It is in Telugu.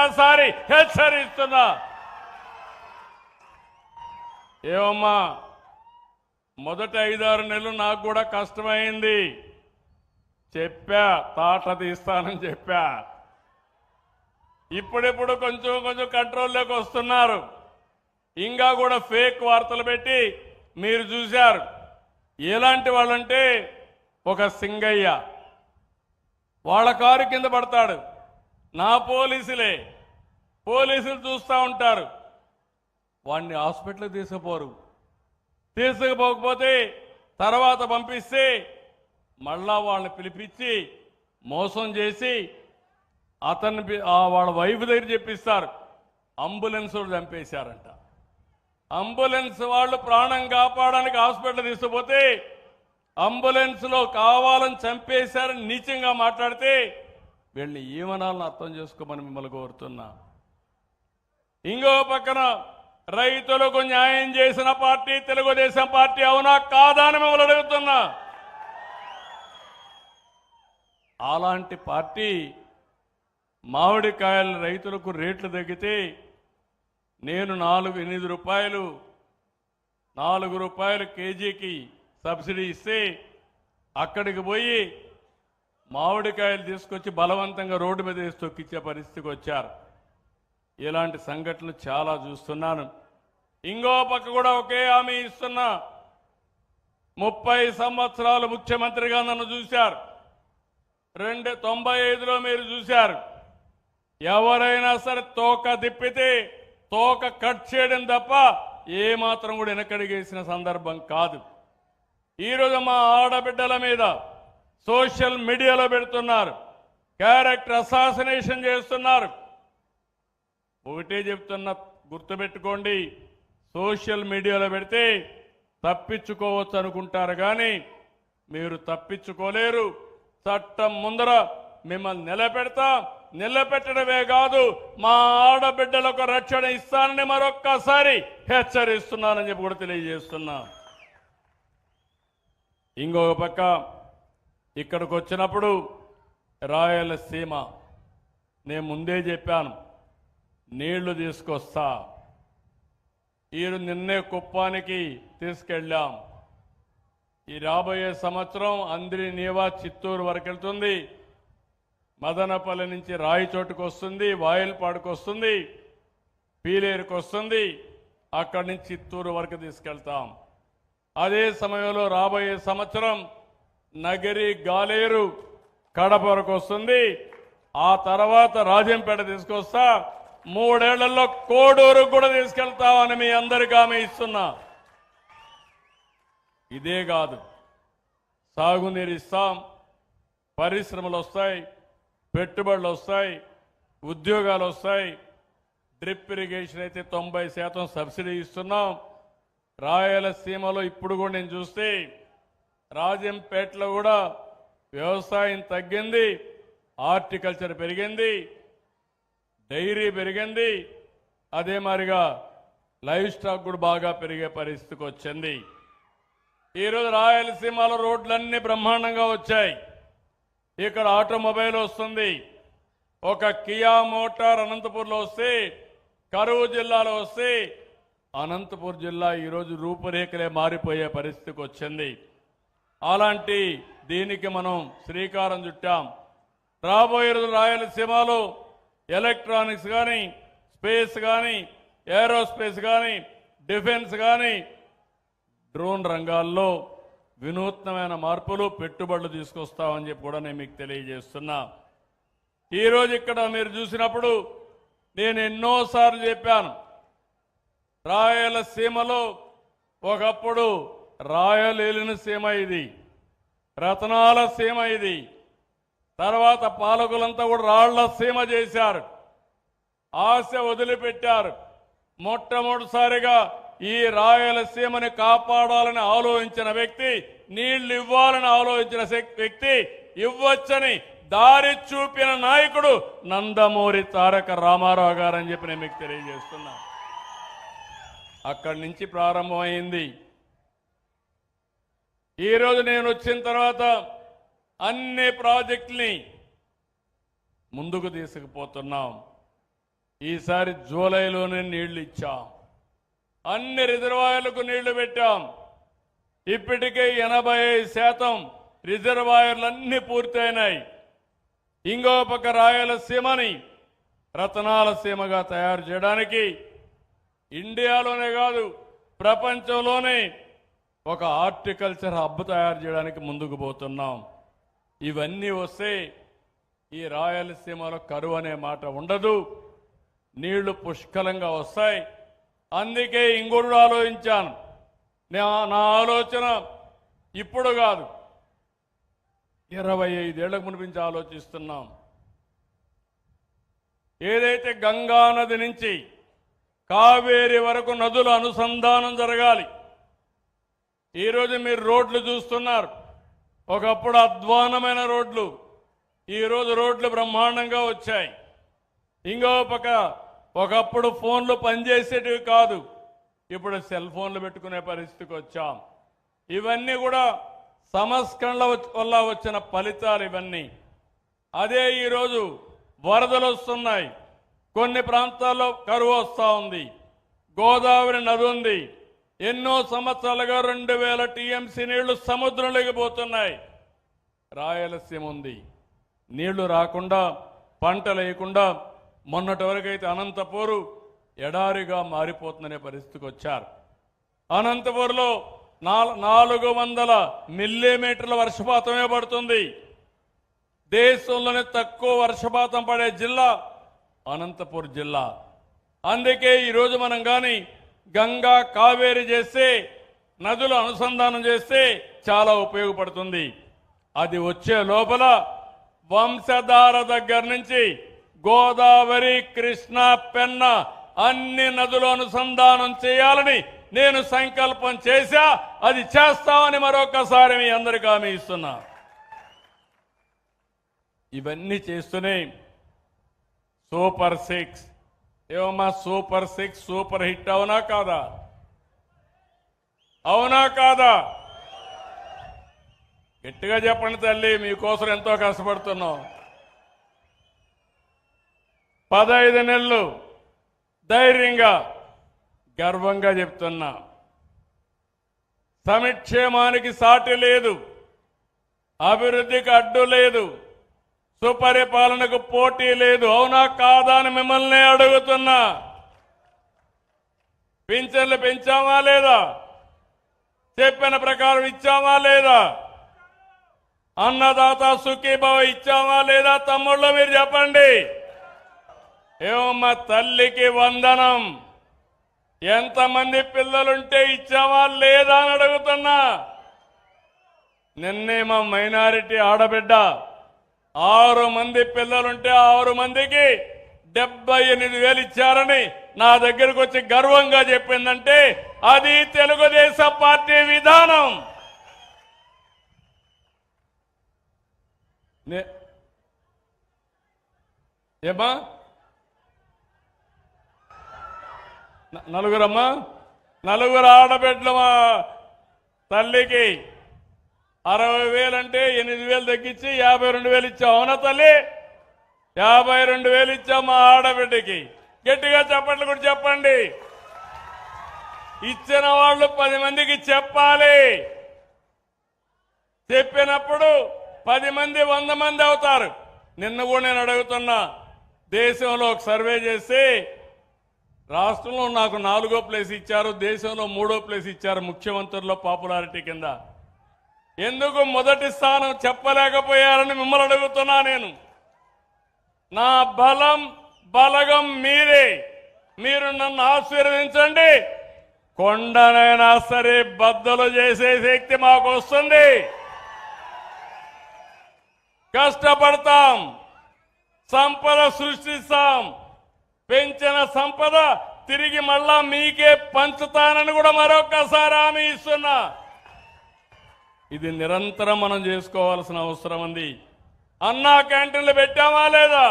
మరొక్కసారి హెచ్చరిస్తున్నా. ఏమమ్మా మొదటి ఐదారు నెలలు నాకు కూడా కష్టమైంది. చెప్పా తాట తీస్తానని చెప్పా. ఇప్పుడిప్పుడు కొంచెం కొంచెం కంట్రోల్లోకి వస్తున్నారు. ఇంకా కూడా ఫేక్ వార్తలు పెట్టి మీరు చూశారు. ఎలాంటి వాళ్ళంటే ఒక సింగయ్య. వాళ్ళ కారు కింద పడతాడు. నా పోలీసులే. పోలీసులు చూస్తూ ఉంటారు. వాడిని హాస్పిటల్కి తీసుకుపోరు. తీసుకుపోకపోతే తర్వాత పంపిస్తే మళ్ళా వాళ్ళని పిలిపించి మోసం చేసి అతన్ని వాళ్ళ వైఫ్ దగ్గర చెప్పిస్తారు. అంబులెన్స్ వాళ్ళు చంపేశారంట. అంబులెన్స్ వాళ్ళు ప్రాణం కాపాడడానికి హాస్పిటల్ తీసుకుపోతే అంబులెన్స్లో కావాలని చంపేశారని నీచంగా మాట్లాడితే వీళ్ళని ఏమనాలని అర్థం చేసుకోమని మిమ్మల్ని కోరుతున్నా. ఇంకో పక్కన రైతులకు న్యాయం చేసిన పార్టీ తెలుగుదేశం పార్టీ అవునా కాదా అని మిమ్మల్ని అడుగుతున్నా. అలాంటి పార్టీ మామిడికాయల రైతులకు రేట్లు తగ్గితే నేను నాలుగు ఎనిమిది రూపాయలు నాలుగు రూపాయలు కేజీకి సబ్సిడీ ఇస్తే అక్కడికి పోయి మామిడికాయలు తీసుకొచ్చి బలవంతంగా రోడ్డు మీద వేసి తొక్కిచ్చే పరిస్థితికి వచ్చారు. ఇలాంటి సంఘటనలు చాలా చూస్తున్నాను. ఇంకో పక్క కూడా ఒకే హామీ ఇస్తున్నా. ముప్పై సంవత్సరాలు ముఖ్యమంత్రిగా నన్ను చూశారు. రెండు తొంభై ఐదులో మీరు చూశారు. ఎవరైనా సరే తోక తిప్పితే తోక కట్ చేయడం తప్ప ఏమాత్రం కూడా వెనకడిగేసిన సందర్భం కాదు. ఈరోజు మా ఆడబిడ్డల మీద సోషల్ మీడియాలో పెడుతున్నారు. క్యారెక్టర్ అసాసినేషన్ చేస్తున్నారు. ఒకటే చెప్తున్న గుర్తుపెట్టుకోండి. సోషల్ మీడియాలో పెడితే తప్పించుకోవచ్చు అనుకుంటారు కానీ మీరు తప్పించుకోలేరు. చట్టం ముందర మిమ్మల్ని నిలబెడతా. నిలబెట్టడమే కాదు మా ఆడబిడ్డలకు రక్షణ ఇస్తానని మరొక్కసారి హెచ్చరిస్తున్నానని చెప్పి కూడా తెలియజేస్తున్నా. ఇంకొక పక్క ఇక్కడికి వచ్చినప్పుడు రాయలసీమ నేను ముందే చెప్పాను నీళ్ళు తీసుకొస్తా. ఈరు నిన్నే కుప్పానికి తీసుకెళ్ళాం. ఈ రాబోయే సంవత్సరం అందరి నీవా చిత్తూరు వరకు వెళ్తుంది మదనపల్లి నుంచి రాయిచోటుకు వస్తుంది వాయిల్పాడుకు వస్తుంది పీలేరుకు వస్తుంది అక్కడి నుంచి చిత్తూరు వరకు తీసుకెళ్తాం. అదే సమయంలో రాబోయే సంవత్సరం నగరి గాలేరు కడప వరకు వస్తుంది. ఆ తర్వాత రాజంపేట తీసుకొస్తా. మూడేళ్ళలో కోడూరు కూడా తీసుకెళ్తామని మీ అందరికీ ఆమె ఇస్తున్నా. ఇదే కాదు. సాగునీరు ఇస్తాం. పరిశ్రమలు వస్తాయి. పెట్టుబడులు వస్తాయి. ఉద్యోగాలు వస్తాయి. డ్రిప్ ఇరిగేషన్ అయితే తొంభై శాతం సబ్సిడీ ఇస్తున్నాం. రాయలసీమలో ఇప్పుడు కూడా నేను చూస్తే రాజంపేటలో కూడా వ్యవసాయం తగ్గింది హార్టికల్చర్ పెరిగింది డైరీ పెరిగింది అదే మాదిరిగా లైవ్ స్టాక్ కూడా బాగా పెరిగే పరిస్థితికి వచ్చింది. ఈరోజు రాయలసీమలో రోడ్లన్నీ బ్రహ్మాండంగా వచ్చాయి. ఇక్కడ ఆటోమొబైల్ వస్తుంది. ఒక కియా మోటార్ అనంతపూర్లో వస్తే కరువు జిల్లాలో వస్తే అనంతపూర్ జిల్లా ఈరోజు రూపురేఖలే మారిపోయే పరిస్థితికి వచ్చింది. అలాంటి దీనికి మనం శ్రీకారం చుట్టాం. రాబోయే రోజు రాయలసీమలో ఎలక్ట్రానిక్స్ కానీ స్పేస్ కానీ ఏరోస్పేస్ కానీ డిఫెన్స్ కానీ డ్రోన్ రంగాల్లో వినూత్నమైన మార్పులు పెట్టుబడులు తీసుకొస్తామని చెప్పి కూడా నేను మీకు తెలియజేస్తున్నా. ఈరోజు ఇక్కడ మీరు చూసినప్పుడు నేను ఎన్నోసార్లు చెప్పాను. రాయలసీమలో ఒకప్పుడు రాయలేలిన సీమ ఇది. రతనాల సీమ ఇది. తర్వాత పాలకులంతా కూడా రాళ్ళ సీమ చేశారు. ఆశ వదిలిపెట్టారు. మొట్టమొదటిసారిగా ఈ రాయలసీమని కాపాడాలని ఆలోచించిన వ్యక్తి నీళ్ళు ఇవ్వాలని ఆలోచించిన వ్యక్తి ఇవ్వచ్చని దారి చూపిన నాయకుడు నందమూరి తారక రామారావు గారని చెప్పి నేను మీకు తెలియజేస్తున్నా. అక్కడి నుంచి ప్రారంభమైంది. ఈరోజు నేను వచ్చిన తర్వాత అన్ని ప్రాజెక్టుని ముందుకు తీసుకుపోతున్నాం. ఈసారి జూలైలోనే నీళ్ళు ఇచ్చాం. అన్ని రిజర్వాయర్లకు నీళ్ళు పెట్టాం. ఇప్పటికే ఎనభై ఐదు శాతం రిజర్వాయర్లన్నీ పూర్తయినాయి. ఇంకో పక్క రాయలసీమని రతనాల సీమగా తయారు చేయడానికి ఇండియాలోనే కాదు ప్రపంచంలోనే ఒక హార్టికల్చర్ హబ్ తయారు చేయడానికి ముందుకు పోతున్నాం. ఇవన్నీ వస్తే ఈ రాయలసీమలో కరువు అనే మాట ఉండదు. నీళ్ళు పుష్కలంగా వస్తాయి. అందుకే ఇంకొకటి ఆలోచించాను. నా- నా ఆలోచన ఇప్పుడు కాదు. ఇరవై ఐదేళ్ళకు మునిపించి ఆలోచిస్తున్నాం. ఏదైతే గంగా నది నుంచి కావేరి వరకు నదుల అనుసంధానం జరగాలి. ఈరోజు మీరు రోడ్లు చూస్తున్నారు. ఒకప్పుడు అధ్వానమైన రోడ్లు ఈరోజు రోడ్లు బ్రహ్మాండంగా వచ్చాయి. ఇంకో పక్క ఒకప్పుడు ఫోన్లు పనిచేసేటివి కాదు. ఇప్పుడు సెల్ ఫోన్లు పెట్టుకునే పరిస్థితికి వచ్చాం. ఇవన్నీ కూడా సంస్కరణల వల్ల వచ్చిన ఫలితాలు ఇవన్నీ. అదే ఈరోజు వరదలు వస్తున్నాయి. కొన్ని ప్రాంతాల్లో కరువు వస్తూ ఉంది. గోదావరి నది ఉంది. ఎన్నో సంవత్సరాలుగా రెండు వేల టీఎంసీ నీళ్ళు సముద్రంలోకి పోతున్నాయి. రాయలసీమ ఉంది. నీళ్ళు రాకుండా పంటలు లేకుండా మొన్నటి వరకైతే అనంతపూరు ఎడారిగా మారిపోతుందనే పరిస్థితికి వచ్చారు. అనంతపూర్లో నాలుగు వందల మిల్లీమీటర్ల వర్షపాతమే పడుతుంది. దేశంలోనే తక్కువ వర్షపాతం పడే జిల్లా అనంతపూర్ జిల్లా. అందుకే ఈరోజు మనం కానీ గంగా కావేరి చేస్తే నదులు అనుసంధానం చేస్తే చాలా ఉపయోగపడుతుంది. అది వచ్చే లోపల వంశధార దగ్గర నుంచి గోదావరి కృష్ణ పెన్న అన్ని నదులు అనుసంధానం చేయాలని నేను సంకల్పం చేశా అది చేస్తామని మరొకసారి మీ అందరికీ హామీ ఇస్తున్నా. ఇవన్నీ చేస్తూనే సూపర్ సిక్స్ ఏమమ్మా సూపర్ సిక్స్ సూపర్ హిట్ అవునా కాదా? అవునా కాదా? గట్టిగా చెప్పండి తల్లి మీకోసం ఎంతో కష్టపడుతున్నాం. పదహైదు నెలలు ధైర్యంగా గర్వంగా చెప్తున్నా. సమిక్షేమానికి సాటి లేదు. అభివృద్ధికి అడ్డు లేదు. సుపరిపాలనకు పోటీ లేదు. అవునా కాదా అని మిమ్మల్ని అడుగుతున్నా. పింఛన్లు పెంచామా లేదా? చెప్పిన ప్రకారం ఇచ్చామా లేదా? అన్నదాత సుఖీభవ ఇచ్చామా లేదా? తమ్ముళ్ళు మీరు చెప్పండి. ఏమమ్మా తల్లికి వందనం? ఎంతమంది పిల్లలుంటే ఇచ్చామా లేదా అని అడుగుతున్నా. నిన్నే మా మైనారిటీ ఆడబిడ్డ ఆరు మంది పిల్లలుంటే ఆరు మందికి డెబ్బై ఎనిమిది వేలు ఇచ్చారని నా దగ్గరకు వచ్చి గర్వంగా చెప్పిందంటే అది తెలుగుదేశం పార్టీ విధానం. ఏమా నలుగురమ్మా? నలుగురు ఆడబిడ్డలమా తల్లికి అరవై వేలు అంటే ఎనిమిది వేలు తగ్గించి యాభై రెండు వేలు ఇచ్చాం అవునా తల్లి? యాభై రెండు వేలు ఇచ్చాం మా ఆడబిడ్డకి. గట్టిగా చెప్పట్లు కూడా చెప్పండి. ఇచ్చిన వాళ్ళు పది మందికి చెప్పాలి. చెప్పినప్పుడు పది మంది వంద మంది అవుతారు. నిన్న కూడా నేను అడుగుతున్నా దేశంలో ఒక సర్వే చేసి రాష్ట్రంలో నాకు నాలుగో ప్లేస్ ఇచ్చారు దేశంలో మూడో ప్లేస్ ఇచ్చారు ముఖ్యమంత్రుల్లో పాపులారిటీ కింద. ఎందుకు మొదటి స్థానం చెప్పలేకపోయారని మిమ్మల్ని అడుగుతున్నా నేను. నా బలం బలగం మీరే మీరు నన్ను ఆశీర్వదించండి. కొండనైనా సరే బద్దలు చేసే శక్తి మాకు వస్తుంది కష్టపడతాం సంపద సృష్టిస్తాం. పెంచిన సంపద తిరిగి మళ్ళా మీకే పంచుతానని కూడా మరొకసారి హామీ ఇస్తున్నా. ఇది నిరంతరం మనం చేసుకోవాల్సిన అవసరం ఉంది. అన్నా క్యాంటీన్లు పెట్టామా లేదా?